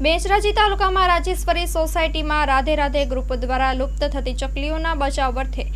બેચરાજી તાલુકામાં રાજેશ્વરી સોસાયટીમાં રાધે રાધે ગ્રુપ દ્વારા લુપ્ત થતી ચકલીઓના બચાવ અર્થે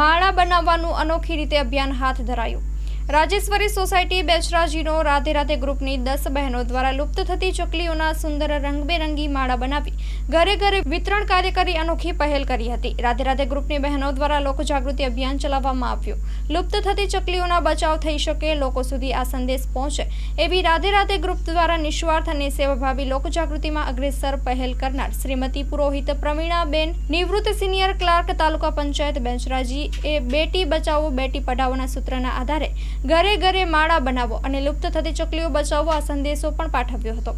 માળા બનાવવાનું અનોખી રીતે અભિયાન હાથ ધરાયું. રાજેશ્વરી સોસાયટી બેચરાજીનો રાધે રાધે ગ્રુપની દસ બહેનો દ્વારા લુપ્ત થતી ચકલીઓના સુંદર રંગબેરંગી માળા બનાવી ઘરે ઘરે વિતરણ કાર્ય કરી અનોખી પહેલ કરી હતી. રાધે રાધે ગ્રુપની બહેનો દ્વારા લોકજાગૃતિ અભિયાન ચલાવવામાં આવ્યું. લુપ્ત થતી ચકલીઓના બચાવ થઈ શકે લોકો સુધી આ સંદેશ પહોંચે એવી રાધે રાધે ગ્રુપ દ્વારા નિસ્વાર્થ અને સેવાભાવી લોકજાગૃતિમાં અગ્રેસર પહેલ કરનાર શ્રીમતી પુરોહિત પ્રવીણાબેન, નિવૃત્ત સિનિયર ક્લાર્ક તાલુકા પંચાયત બેચરાજી એ બેટી બચાવો બેટી પઢાઓના સૂત્રના આધારે ઘરે ઘરે માળા બનાવો અને લુપ્ત થતી ચકલીઓ બચાવો આ સંદેશો પણ પાઠવ્યો હતો.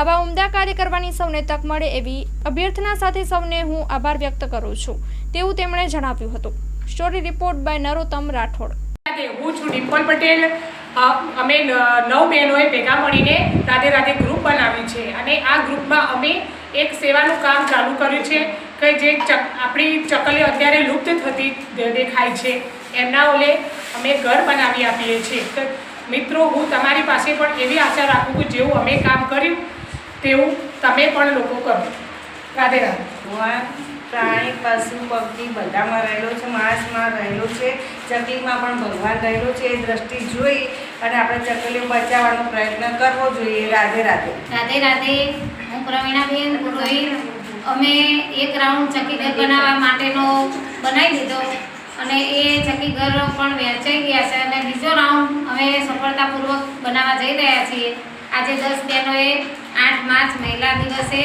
આવા ઉમદા કાર્ય કરવાની સૌને તક મળે એવી અભ્યર્થના સાથે સૌને હું આભાર વ્યક્ત કરું છું, તેવું તેમણે જણાવ્યું હતું. Story report by Narottam Rathod. હું છું ડિમ્પલ પટેલ. અમે નવ બહેનોએ ભેગા મળીને રાધે રાધે ગ્રુપ બનાવ્યું છે અને આ ગ્રુપમાં અમે એક સેવાનું કામ ચાલુ કર્યું છે કે જે ચક, આપણી ચકલીઓ અત્યારે લુપ્ત થતી દેખાય છે. એમના ઓલે અમે ઘર બનાવી આપીએ છીએ. તો મિત્રો હું તમારી પાસે પણ એવી આશા રાખું કે જેવું અમે કામ કર્યું તેવું તમે પણ લોકો કરો. રાધે રાધે. ભગવાન પ્રાણી પશુ પક્ષી બધામાં રહેલો છે માણસમાં રહેલો છે ચકલીમાં પણ ભગવાન રહેલો છે એ દ્રષ્ટિ જોઈ અને આપણે ચકલીઓ બચાવવાનો પ્રયત્ન કરવો જોઈએ. રાધે રાધે. રાધે રાધે. હું પ્રવીણાબેન પુરોહિત અમે એક રાઉન્ડ ચકલી બનાવવા માટેનો બનાવી દીધો. અને એ ચકી ઘર પણ વેચાઈ ગયા છે અને બીજો રાઉન્ડ અમે સફળતાપૂર્વક બનાવવા જઈ રહ્યા છીએ. આજે દસ બહેનોએ આઠ માર્ચ મહિલા દિવસે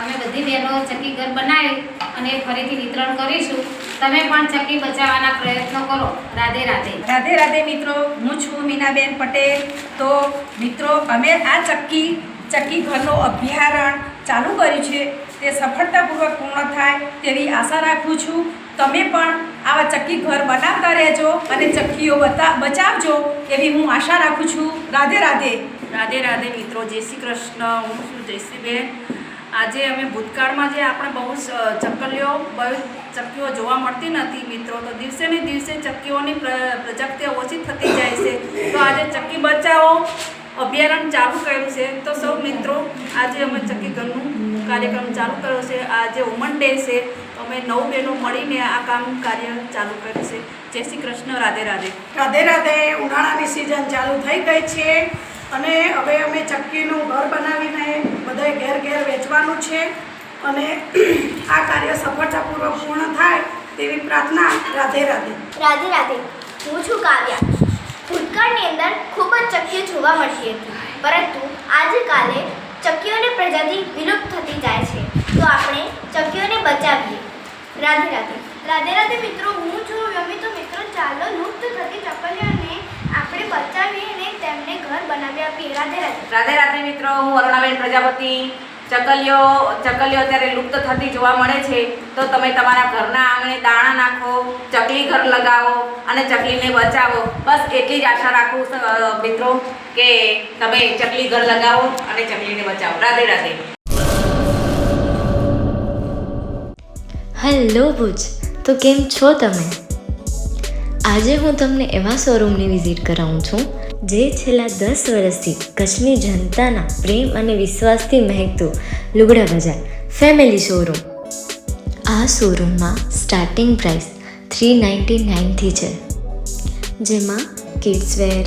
અમે બધી બહેનો ચકી ઘર બનાવી અને ફરીથી વિતરણ કરીશું. તમે પણ ચકી બચાવવાના પ્રયત્નો કરો. રાધે રાધે. રાધે રાધે મિત્રો, હું છું મીનાબેન પટેલ. તો મિત્રો, અમે આ ચક્કી ચક્કી ઘરનો અભ્યારણ ચાલુ કર્યું છે. તે સફળતાપૂર્વક પૂર્ણ થાય તેવી આશા રાખું છું. તમે પણ આવા ચક્કી ઘર બનાવતા રહેજો અને ચક્કીઓ બચાવજો એવી હું આશા રાખું છું. રાધે રાધે. રાધે રાધે મિત્રો. જય શ્રી કૃષ્ણ. હું છું જયશ્રીબેન. આજે અમે ભૂતકાળમાં જે આપણે બહુ ચક્કલીઓ બહુ ચક્કીઓ જોવા મળતી નથી મિત્રો, તો દિવસે ને દિવસે ચક્કીઓની પ્ર- પ્રજાતિઓ ઓછી થતી જાય છે. તો આજે ચક્કી બચાવો અભિયાન ચાલુ કર્યું છે. તો સૌ મિત્રો, આજે અમે ચક્કી ઘરનું કાર્યક્રમ ચાલુ કર્યો છે. આ જે વુમન ડે છે તો અમે નવ બહેનો મળીને આ કામ કાર્ય ચાલુ કર્યું છે. જય શ્રી કૃષ્ણ રાધે રાધે. રાધે રાધે ઉનાળાની સિઝન ચાલુ થઈ ગઈ છે અને હવે અમે ચક્કીનું ઘર બનાવીને બધાય ઘેર ઘેર વેચવાનું છે અને આ કાર્ય સફળતાપૂર્વક પૂર્ણ થાય તેવી પ્રાર્થના રાધે રાધે. રાધે રાધે હું છું કાવ્યા. ભૂતકાળની અંદર ખૂબ જ ચક્કી જોવા મળતી હતી પરંતુ આજકાલે ચક્કીઓની પ્રજાતિ વિલુપ્ત થતી જાય છે. તો આપણે ચકીઓને બચાવીએ. રાધે રાધે. રાધે રાધે મિત્રો, હું છું યમી તો મિત્રો, ચાલો લુપ્ત થતી ચકલીઓને આપણે બચાવીએ અને તેમને ઘર બનાવી આપીએ. રાધે રાધે. રાધે રાધે મિત્રો, હું અરુણાબેન પ્રજાપતિ. ચકલીઓ ચકલીઓ અત્યારે લુપ્ત થતી જોવા મળે છે. તો તમે તમારા ઘરના આંગણે દાણા નાખો, ચકલી ઘર લગાવો અને ચકલીને બચાવો. બસ એટલી જ આશા રાખું મિત્રો. કે તમે ચકલી ઘર લગાવો અને ચકલીને બચાવો. રાધે રાધે. હેલો ભુજ, તો કેમ છો તમે? આજે હું તમને એવા શોરૂમની વિઝિટ કરાવું છું, જે છેલ્લા દસ વર્ષથી કચ્છની જનતાના પ્રેમ અને વિશ્વાસથી મહેકતું લુગડા બજાર ફેમિલી શોરૂમ આ શોરૂમમાં સ્ટાર્ટિંગ પ્રાઇસ થ્રી નાઇન્ટી નાઇનથી છે. જેમાં kids wear